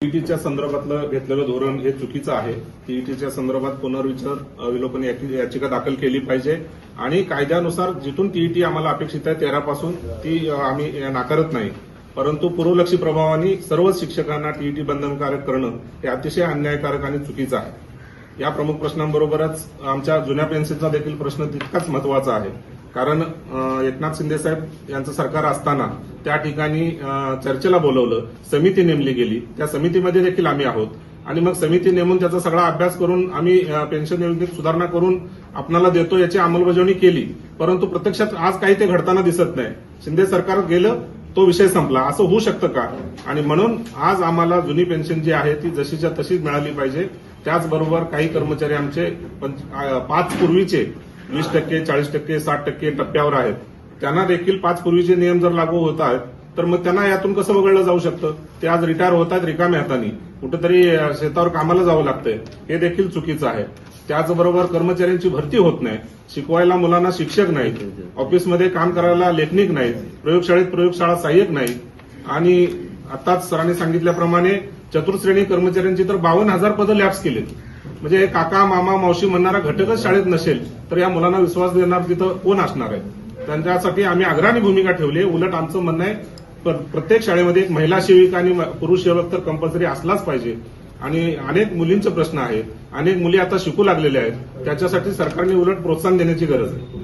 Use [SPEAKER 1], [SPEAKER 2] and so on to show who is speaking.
[SPEAKER 1] टीईटीच्या संदर्भातलं घेतलेलं धोरण हे चुकीचं आहे. टीईटीच्या संदर्भात पुनर्विचार अ, विलोपन याचिका दाखल केली पाहिजे. आणि कायद्यानुसार जिथून टीईटी आम्हाला अपेक्षित आहे तेरापासून ती आम्ही नाकारत नाही. परंतु पूर्वलक्षी प्रभावाने सर्व शिक्षकांना टीईटी बंधनकारक करणं हे अतिशय अन्यायकारक आणि चुकीचं आहे. या प्रमुख प्रश्नांबरोबरच आमच्या जुन्या पेन्सिलचा देखील प्रश्न तितकाच महत्त्वाचा आहे. कारण एकनाथ शिंदे साहेब यांचं सरकार असताना त्या ठिकाणी चर्चेला बोलवलं समिती नेमली गेली. त्या समितीमध्ये देखील आम्ही आहोत. आणि मग समिती नेमून त्याचा सगळा अभ्यास करून आम्ही पेन्शन योजनेत सुधारणा करून आपणाला देतो याची अंमलबजावणी केली. परंतु प्रत्यक्षात आज काही ते घडताना दिसत नाही. शिंदे सरकार गेलं तो विषय संपला. असं होऊ शकतं का? आणि म्हणून आज आम्हाला जुनी पेन्शन जी आहे ती जशीच्या तशीच मिळाली पाहिजे. त्याचबरोबर काही कर्मचारी आमचे पंच- पाच पूर्वीचे वीस टक्के चाळीस टक्के साठ टक्के टप्प्यावर आहेत. त्यांना देखील पाच पूर्वीचे नियम जर लागू होत आहेत तर मग त्यांना यातून कसं वगळलं जाऊ शकतं? ते आज रिटायर होत आहेत रिकाम्या हातानी. कुठेतरी शेतावर कामाला जावं लागतंय. हे देखील चुकीचं आहे. त्याचबरोबर कर्मचाऱ्यांची भरती होत नाही. शिकवायला मुलांना शिक्षक नाहीत. ऑफिसमध्ये काम करायला लेखनिक नाहीत. प्रयोगशाळेत प्रयोगशाळा सहाय्यक नाहीत. आणि आताच सरांनी सांगितल्याप्रमाणे चतुर्श्रेणी कर्मचाऱ्यांची तर बावन्न हजार पदं लॅब्स केलीत. म्हणजे काका मामा मावशी म्हणणारा घटकच शाळेत नसेल तर या मुलांना विश्वास देणार तिथं कोण असणार आहे त्यांच्यासाठी आम्ही अग्रणी भूमिका ठेवली आहे. उलट आमचं म्हणणं आहे प्र- प्रत्येक शाळेमध्ये एक महिला सेविका आणि म- पुरुष सेवक तर कंपल्सरी असलाच पाहिजे. आणि अनेक मुलींचे प्रश्न आहेत. अनेक मुली आता शिकू लागलेल्या आहेत. त्याच्यासाठी सरकारने उलट प्रोत्साहन देण्याची गरज आहे.